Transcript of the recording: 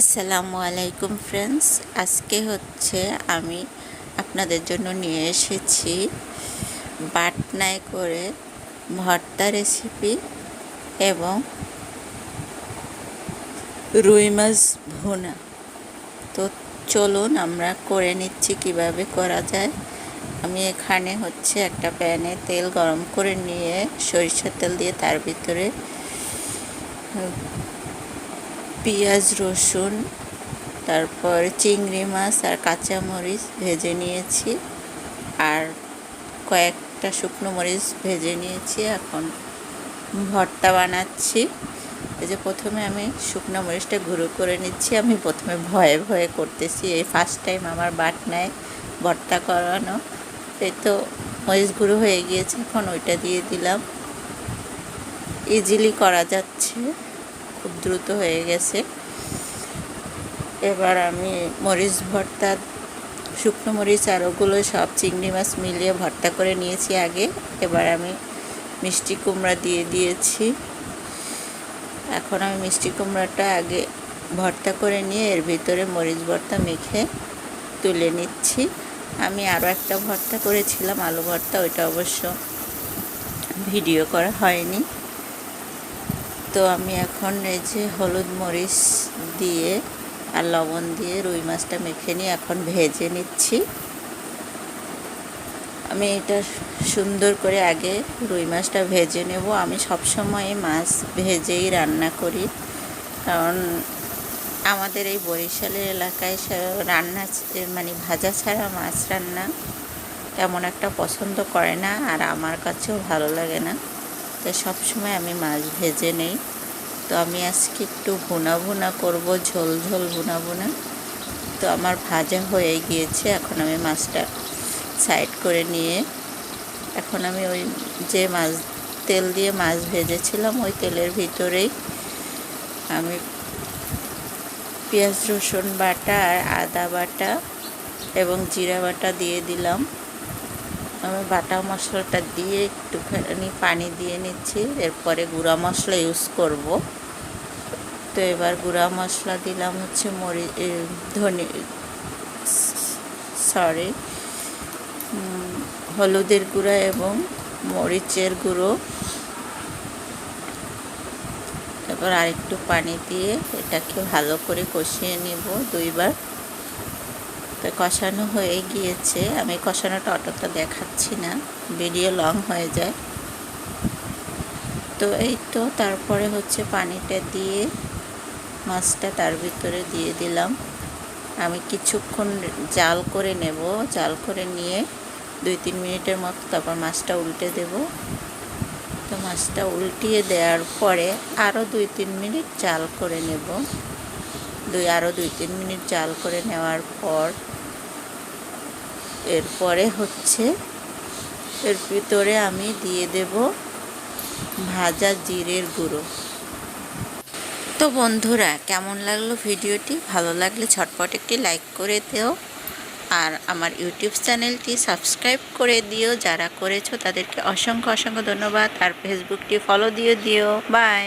আসসালামু আলাইকুম ফ্রেন্ডস আজকে হচ্ছে আমি আপনাদের জন্য নিয়ে এসেছি বাটনায় করে ভর্তা রেসিপি এবং রুই মাছ ভুনা। তো চলুন আমরা করে নিচ্ছি কীভাবে করা যায়। আমি এখানে হচ্ছে একটা প্যানে তেল গরম করে নিয়ে সরিষার তেল দিয়ে তার ভিতরে পেঁয়াজ, রসুন, তারপর চিংড়ি মাছ আর কাঁচামরিচ ভেজে নিয়েছি আর কয়েকটা শুকনো মরিচ ভেজে নিয়েছি। এখন ভর্তা বানাচ্ছি। এই যে প্রথমে আমি শুকনো মরিচটা গুঁড়ো করে নিচ্ছি। আমি প্রথমে ভয়ে ভয়ে করতেছি। এই ফার্স্ট টাইম আমার বাটনায় ভর্তা করানো। এই তো মরিচ গুঁড়ো হয়ে গিয়েছে। এখন ওইটা দিয়ে দিলাম। ইজিলি করা যাচ্ছে। খুব দ্রুত হয়ে গেছে। এবার আমি মরিচ ভর্তা, শুকনো মরিচ আর ওগুলো সব চিংড়ি মাছ মিলিয়ে ভর্তা করে নিয়েছি আগে। এবার আমি মিষ্টি কুমড়া দিয়ে দিয়েছি। এখন আমি মিষ্টি কুমড়াটা আগে ভর্তা করে নিয়ে এর ভিতরে মরিচ ভর্তা মেখে তুলে নিচ্ছি। আমি আরও একটা ভর্তা করেছিলাম, আলু ভর্তা, ওইটা অবশ্য ভিডিও করা হয়নি। তো আমি এখন এই যে হলুদ মরিচ দিয়ে আর লবণ দিয়ে রুই মাছটা মেখে নিয়ে এখন ভেজে নিচ্ছি। আমি এটা সুন্দর করে আগে রুই মাছটা ভেজে নেব। আমি সবসময় মাছ ভেজেই রান্না করি। কারণ আমাদের এই বরিশালের এলাকায় রান্না মানে ভাজা ছাড়া মাছ রান্না তেমন একটা পছন্দ করে না আর আমার কাছেও ভালো লাগে না। তো সবসময় আমি মাছ ভেজে নেই। তো আমি আজকে একটু ভুনা ভুনা করব, ঝোল ঝোল ভুনা ভুনা। তো আমার ভাজা হয়ে গিয়েছে, এখন আমি মাছটা সাইড করে নিয়ে, এখন আমি ওই যে মাছ, তেল দিয়ে মাছ ভেজেছিলাম, ওই তেলের ভিতরেই আমি পেঁয়াজ রসুন বাটা আর আদা বাটা এবং জিরা বাটা দিয়ে দিলাম। আমি বাটা মশলাটা দিয়ে একটুখানি পানি দিয়ে নিচ্ছি, এরপরে গুঁড়া মশলা ইউজ করব। তো এবার গুঁড়া মশলা দিলাম হচ্ছে মরি ধনে, সরি হলুদের গুঁড়া এবং মরিচের গুঁড়ো। এবার আরেকটু পানি দিয়ে এটাকে ভালো করে কষিয়ে নিব। দুইবার তো কষানো হয়ে গিয়েছে। আমি কষানোটা অতটা দেখাচ্ছি না। ভিডিও লং হয়ে যায়। তো এই তো তারপরে হচ্ছে পানিটা দিয়ে মাছটা তার ভিতরে দিয়ে দিলাম। আমি কিছুক্ষণ জাল করে নেব। জাল করে নিয়ে দুই তিন মিনিটের মতো তারপর মাছটা উল্টে দেব। তো মাছটা উল্টিয়ে দেওয়ার পরে আরও দুই তিন মিনিট জাল করে নেব। দুই আরও দুই তিন মিনিট জাল করে নেওয়ার পর এরপরে হচ্ছে এর ভিতরে আমি দিয়ে দেব ভাজা জিরের গুঁড়ো। তো বন্ধুরা, কেমন লাগল ভিডিওটি? ভালো লাগলে ছটপট একটি লাইক করে দিও আর আমার ইউটিউব চ্যানেলটি সাবস্ক্রাইব করে দিও। যারা করেছ তাদেরকে অসংখ্য অসংখ্য ধন্যবাদ। আর ফেসবুকটি ফলো দিয়ে দিও। বাই।